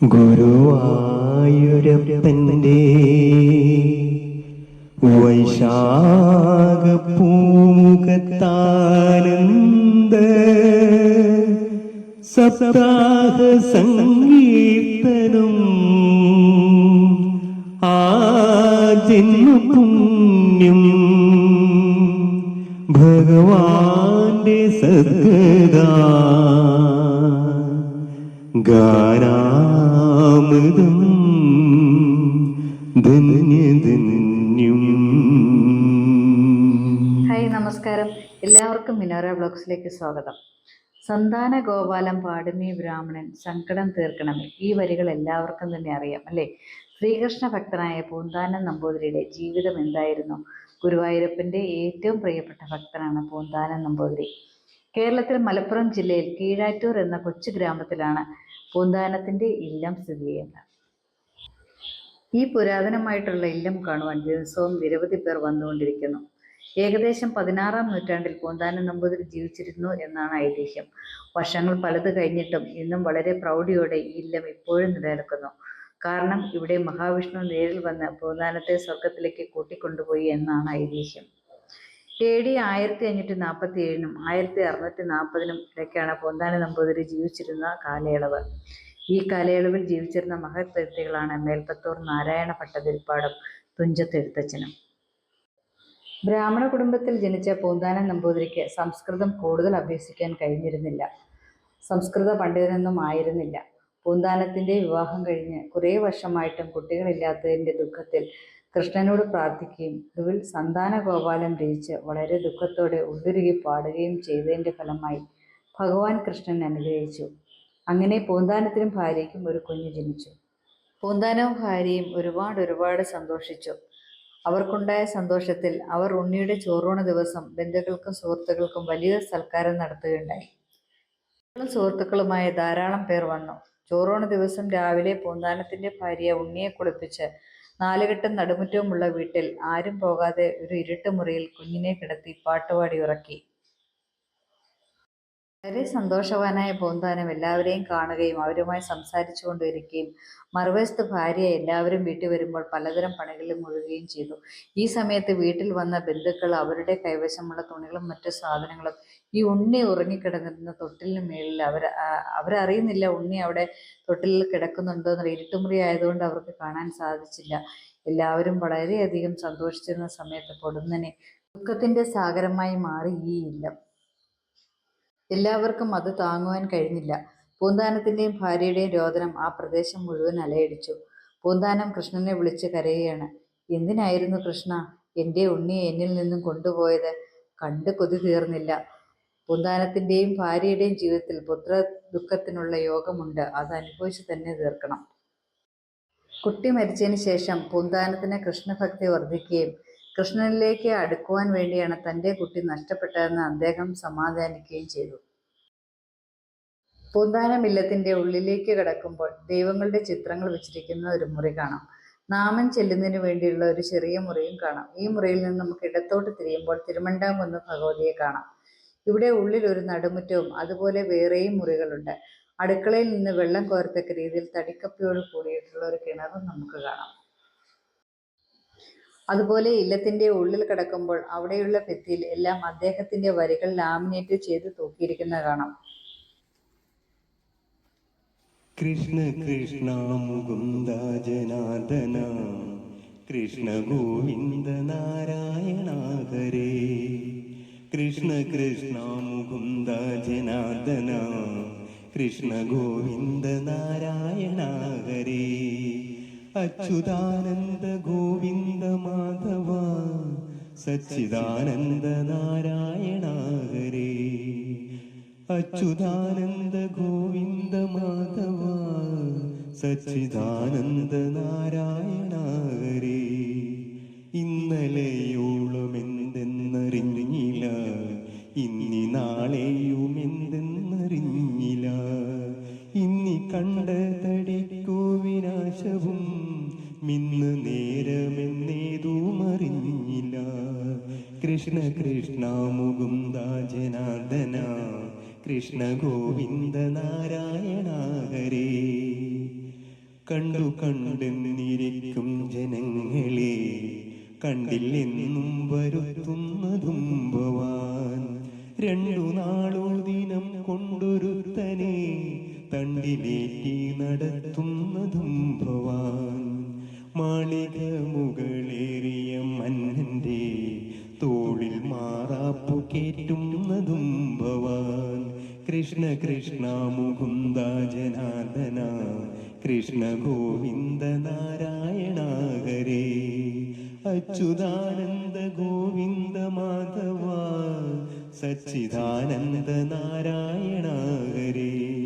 ഗുരുവായൂരപ്പന്റെ വൈശാഖപ്പൂമുഖത്താനന്ദ സപ്താഹ സംഗീതനും ആ ജന്മപുണ്യം ഭഗവാന്റെ സദ്ഗതാ ഗാനാമൃതം ധന്യധന്യം. ഹായ് നമസ്കാരം. എല്ലാവർക്കും മിനോര ബ്ലോഗ്സിലേക്ക് സ്വാഗതം. സന്താന ഗോപാലം പാടുമീ ബ്രാഹ്മണൻ സങ്കടം തീർക്കണമേ. ഈ വരികൾ എല്ലാവർക്കും തന്നെ അറിയാം അല്ലേ? ശ്രീകൃഷ്ണ ഭക്തനായ പൂന്താനം നമ്പൂതിരിയുടെ ജീവിതം എന്തായിരുന്നു? ഗുരുവായൂരപ്പന്റെ ഏറ്റവും പ്രിയപ്പെട്ട ഭക്തനാണ് പൂന്താനം നമ്പൂതിരി. കേരളത്തിൽ മലപ്പുറം ജില്ലയിൽ കീഴാറ്റൂർ എന്ന കൊച്ചു ഗ്രാമത്തിലാണ് പൂന്താനത്തിന്റെ ഇല്ലം സ്ഥിതി ചെയ്യുന്നത്. ഈ പുരാതനമായിട്ടുള്ള ഇല്ലം കാണുവാൻ ദിവസവും നിരവധി പേർ വന്നുകൊണ്ടിരിക്കുന്നു. ഏകദേശം പതിനാറാം നൂറ്റാണ്ടിൽ പൂന്താനം നമ്പൂതിരി ജീവിച്ചിരുന്നു എന്നാണ് ഐതിഹ്യം. വർഷങ്ങൾ പലത് കഴിഞ്ഞിട്ടും ഇന്നും വളരെ പ്രൗഢിയോടെ ഈ ഇല്ലം ഇപ്പോഴും നിലനിൽക്കുന്നു. കാരണം ഇവിടെ മഹാവിഷ്ണു നേരിൽ വന്ന് പൂന്താനത്തെ സ്വർഗത്തിലേക്ക് കൂട്ടിക്കൊണ്ടുപോയി എന്നാണ് ഐതിഹ്യം. എ ഡി ആയിരത്തി അഞ്ഞൂറ്റി നാൽപ്പത്തി ഏഴിനും ആയിരത്തി അറുന്നൂറ്റി നാൽപ്പതിനും ഇടയ്ക്കാണ് പൊന്താനി നമ്പൂതിരി ജീവിച്ചിരുന്ന കാലയളവ്. ഈ കാലയളവിൽ ജീവിച്ചിരുന്ന മഹത് വ്യക്തികളാണ് മേൽപ്പത്തൂർ നാരായണ ഭട്ടതിരിപ്പാടും തുഞ്ചത്ത് എഴുത്തച്ഛനും. ബ്രാഹ്മണ കുടുംബത്തിൽ ജനിച്ച പൂന്താനം നമ്പൂതിരിക്ക് സംസ്കൃതം കൂടുതൽ അഭ്യസിക്കാൻ കഴിഞ്ഞിരുന്നില്ല. സംസ്കൃത പണ്ഡിതനൊന്നും ആയിരുന്നില്ല. പൂന്താനത്തിന്റെ വിവാഹം കഴിഞ്ഞ് കുറേ വർഷമായിട്ടും കുട്ടികളില്ലാത്തതിന്റെ ദുഃഖത്തിൽ കൃഷ്ണനോട് പ്രാർത്ഥിക്കുകയും ഒടുവിൽ സന്താന ഗോപാലം രചിച്ച് വളരെ ദുഃഖത്തോടെ ഉള്ളുരുകി പാടുകയും ചെയ്തതിന്റെ ഫലമായി ഭഗവാൻ കൃഷ്ണൻ അനുഗ്രഹിച്ചു. അങ്ങനെ പൂന്താനത്തിനും ഭാര്യയ്ക്കും ഒരു കുഞ്ഞ് ജനിച്ചു. പൂന്താനവും ഭാര്യയും ഒരുപാട് ഒരുപാട് സന്തോഷിച്ചു. അവർക്കുണ്ടായ സന്തോഷത്തിൽ അവർ ഉണ്ണിയുടെ ചോറൂണ ദിവസം ബന്ധുക്കൾക്കും സുഹൃത്തുക്കൾക്കും വലിയ സൽക്കാരം നടത്തുകയുണ്ടായി. സുഹൃത്തുക്കളുമായ ധാരാളം പേർ വന്നു. ചോറൂണ ദിവസം രാവിലെ പൂന്താനത്തിന്റെ ഭാര്യ ഉണ്ണിയെ കുളിപ്പിച്ച് നാലുകെട്ടും നടുമുറ്റവുമുള്ള വീട്ടിൽ ആരും പോകാതെ ഒരു ഇരുട്ട് മുറിയിൽ കുഞ്ഞിനെ കിടത്തി പാട്ടുപാടി ഉറക്കി. വളരെ സന്തോഷവാനായ പൂന്താനം എല്ലാവരെയും കാണുകയും അവരുമായി സംസാരിച്ചു കൊണ്ടിരിക്കുകയും മറുവശത്ത് ഭാര്യ എല്ലാവരും വീട്ടിൽ വരുമ്പോൾ പലതരം പണികളിൽ മുഴുകുകയും ചെയ്തു. ഈ സമയത്ത് വീട്ടിൽ വന്ന ബന്ധുക്കൾ അവരുടെ കൈവശമുള്ള തുണികളും മറ്റു സാധനങ്ങളും ഈ ഉണ്ണി ഉറങ്ങിക്കിടന്നിരുന്ന തൊട്ടിലിന് മേളിൽ അവർ അവരറിയുന്നില്ല ഉണ്ണി അവിടെ തൊട്ടിലിൽ കിടക്കുന്നുണ്ടോ എന്ന് ഇരുട്ടുമുറി ആയതുകൊണ്ട് അവർക്ക് കാണാൻ സാധിച്ചില്ല. എല്ലാവരും വളരെയധികം സന്തോഷിച്ചിരുന്ന സമയത്ത് പൊടുന്നനെ ദുഃഖത്തിന്റെ സാഗരമായി മാറി ഈ ഇല്ലം എല്ലാവർക്കും അത് താങ്ങുവാൻ കഴിഞ്ഞില്ല. പൂന്താനത്തിന്റെയും ഭാര്യയുടെയും രോദനം ആ പ്രദേശം മുഴുവൻ അലയടിച്ചു. പൂന്താനം കൃഷ്ണനെ വിളിച്ച് കരയുകയാണ്. എന്തിനായിരുന്നു കൃഷ്ണ? എന്റെ ഉണ്ണിയെ എന്നിൽ നിന്നും കൊണ്ടുപോയത് കണ്ട് കൊതി തീർന്നില്ല. പൂന്താനത്തിന്റെയും ഭാര്യയുടെയും ജീവിതത്തിൽ പുത്ര ദുഃഖത്തിനുള്ള യോഗമുണ്ട്. അത് അനുഭവിച്ച് തന്നെ തീർക്കണം. കുട്ടി മരിച്ചതിന് ശേഷം പൂന്താനത്തിന് കൃഷ്ണഭക്തി വർദ്ധിക്കുകയും കൃഷ്ണനിലേക്ക് അടുക്കുവാൻ വേണ്ടിയാണ് തന്റെ കുട്ടി നഷ്ടപ്പെട്ടതെന്ന് അദ്ദേഹം സമാധാനിക്കുകയും ചെയ്തു. പൂന്താനം ഇല്ലത്തിന്റെ ഉള്ളിലേക്ക് കടക്കുമ്പോൾ ദൈവങ്ങളുടെ ചിത്രങ്ങൾ വെച്ചിരിക്കുന്ന ഒരു മുറി കാണാം. നാമം ചെല്ലുന്നതിന് വേണ്ടിയുള്ള ഒരു ചെറിയ മുറിയും കാണാം. ഈ മുറിയിൽ നിന്ന് നമുക്ക് ഇടത്തോട്ട് തിരിയുമ്പോൾ തിരുമണ്ടാകുന്ന് ഭഗവതിയെ കാണാം. ഇവിടെ ഉള്ളിൽ ഒരു നടുമുറ്റവും അതുപോലെ വേറെയും മുറികളുണ്ട്. അടുക്കളയിൽ നിന്ന് വെള്ളം കോരത്തക്ക രീതിയിൽ തടിക്കപ്പിയോട് കൂടിയിട്ടുള്ള ഒരു കിണറും നമുക്ക് കാണാം. അതുപോലെ ഇല്ലത്തിന്റെ ഉള്ളിൽ കിടക്കുമ്പോൾ അവിടെയുള്ള ഭിത്തിയിൽ എല്ലാം അദ്ദേഹത്തിന്റെ വരികൾ ലാമിനേറ്റ് ചെയ്ത് തൂക്കിയിരിക്കുന്ന കാണാം. കൃഷ്ണ കൃഷ്ണ മുകുന്ദ ജനാർദ്ദന കൃഷ്ണ ഗോവിന്ദ നാരായണ ഹരേ കൃഷ്ണ കൃഷ്ണ മുകുന്ദ ജനാർദ്ദന കൃഷ്ണ ഗോവിന്ദ നാരായണ ഹരേ അച്യുതാനന്ദ ഗോവിന്ദ മാധവ സച്ചിദാനന്ദ നാരായണ ഹരേ അച്യുതാനന്ദ ഗോവിന്ദ മാധവ സച്ചിദാനന്ദ നാരായണ ഹരേ ഇന്നലെയോളം എന്തെന്നറിഞ്ഞില്ല ഇന്നി നാളെയും എന്തെന്നറിഞ്ഞില്ല ഇന്നി കണ്ട തടിക്കോ വിനാശവും മിന്ന് നേരമെന്നേതുമറിഞ്ഞില്ല. കൃഷ്ണ കൃഷ്ണ മുകുന്ദ ജനാർദന കൃഷ്ണ ഗോവിന്ദ നാരായണ ഹരേ. കണ്ടു കണ്ടെന്നിരിക്കും ജനങ്ങളെ കണ്ടില്ലെന്നും വരുത്തുന്നതും ഭവാൻ. രണ്ടു നാളോ ദിനം കൊണ്ടൊരുത്തനെ തണ്ടിലേറ്റി നടത്തുന്നതും ഭവാൻ. മാളിക മുകളേറിയ മന്നന്റെ തോളിൽ മാറാപ്പു കേറ്റുന്നതും ഭവാൻ. കൃഷ്ണ കൃഷ്ണ മുകുന്ദ ജനാർദന കൃഷ്ണ ഗോവിന്ദ നാരായണ ഹരേ. അച്യുതാനന്ദ ഗോവിന്ദ മാധവ സച്ചിദാനന്ദ നാരായണ ഹരേ.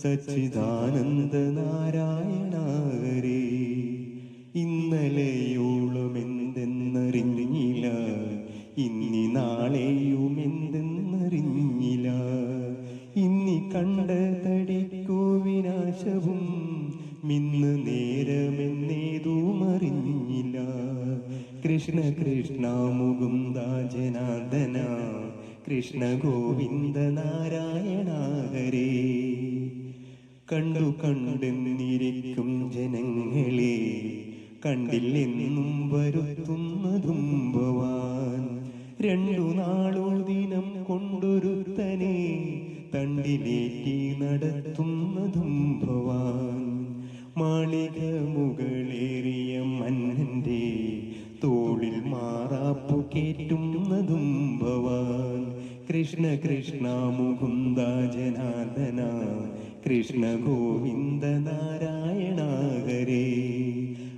സച്ചിദാനന്ദ നാരായണ ഹരേ ഇന്നലെയോളം എന്തെന്നറിഞ്ഞില്ല ഇന്നി നാളെയും എന്തെന്നറിഞ്ഞില്ല ഇന്നി കണ്ട തടിക്കോ വിനാശവും മിന്ന് നേരമെന്നേതും അറിഞ്ഞില്ല കൃഷ്ണ കൃഷ്ണ മുകുന്ദ ജനാർദ്ദന കൃഷ്ണ ഗോവിന്ദ നാരായണ ഹരേ കണ്ടു കണ്ടെന്നിരിക്കും ജനങ്ങളെ. കണ്ടില്ലെന്നും വരുത്തുന്നതും ഭവാൻ. രണ്ടു നാളോ ദിനം കൊണ്ടൊരുത്തനെ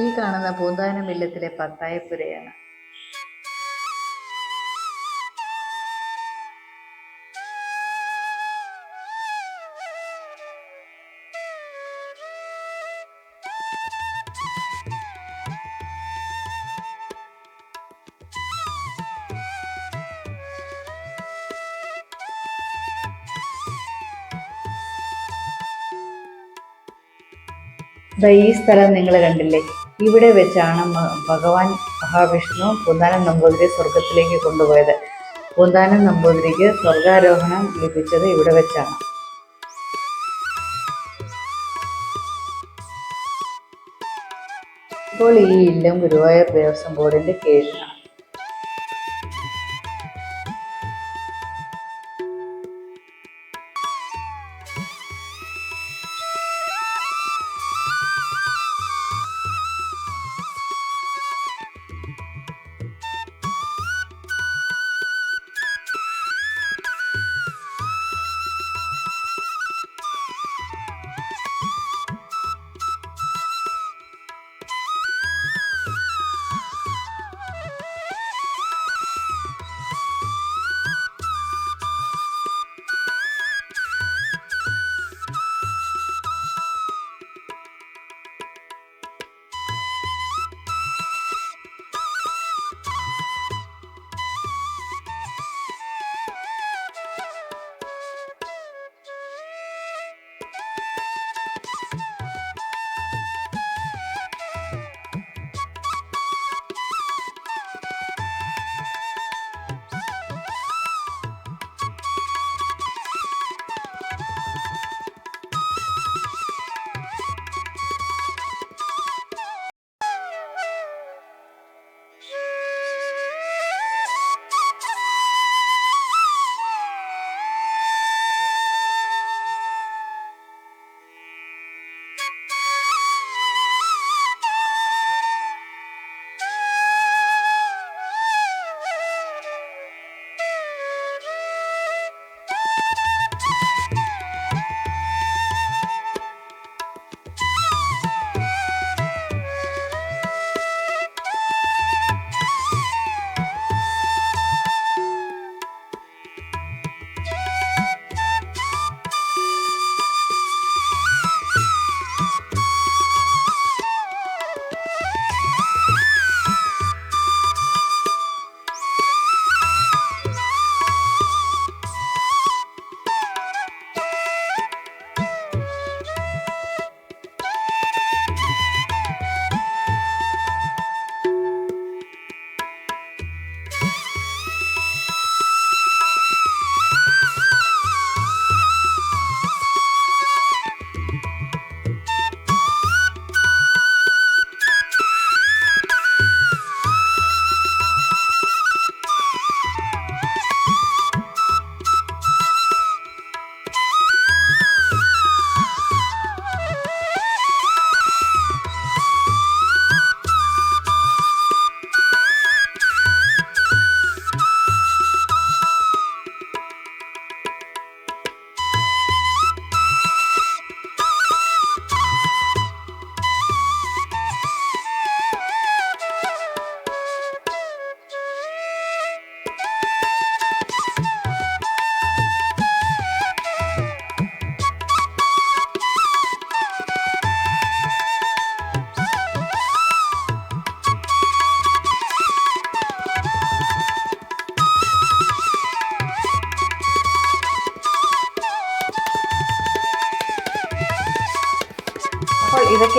ഈ കാണുന്ന പൂന്താനം ഇല്ലത്തിലെ പത്തായപ്പുരയാണ്. ഈ സ്ഥലം നിങ്ങൾ കണ്ടില്ലേ? ഇവിടെ വെച്ചാണ് ഭഗവാൻ മഹാവിഷ്ണു പൂന്താനം നമ്പൂതിരി സ്വർഗത്തിലേക്ക് കൊണ്ടുപോയത്. പൂന്താനം നമ്പൂതിരിക്ക് സ്വർഗാരോഹണം ലഭിച്ചത് ഇവിടെ വെച്ചാണ്. ഇപ്പോൾ ഈ ഇല്ലം ഗുരുവായൂർ ദേവസ്വം ബോർഡിന്റെ കീഴിലാണ്.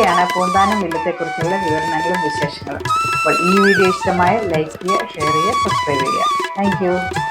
ഇതൊക്കെയാണ് പൂന്താനം വില്ലത്തെക്കുറിച്ചുള്ള വിവരണങ്ങളും വിശേഷങ്ങളും. അപ്പോൾ ഈ വീഡിയോ ഇഷ്ടമായ ലൈക്ക് ചെയ്യുക ഷെയർ ചെയ്യുക സബ്സ്ക്രൈബ് ചെയ്യുക. താങ്ക്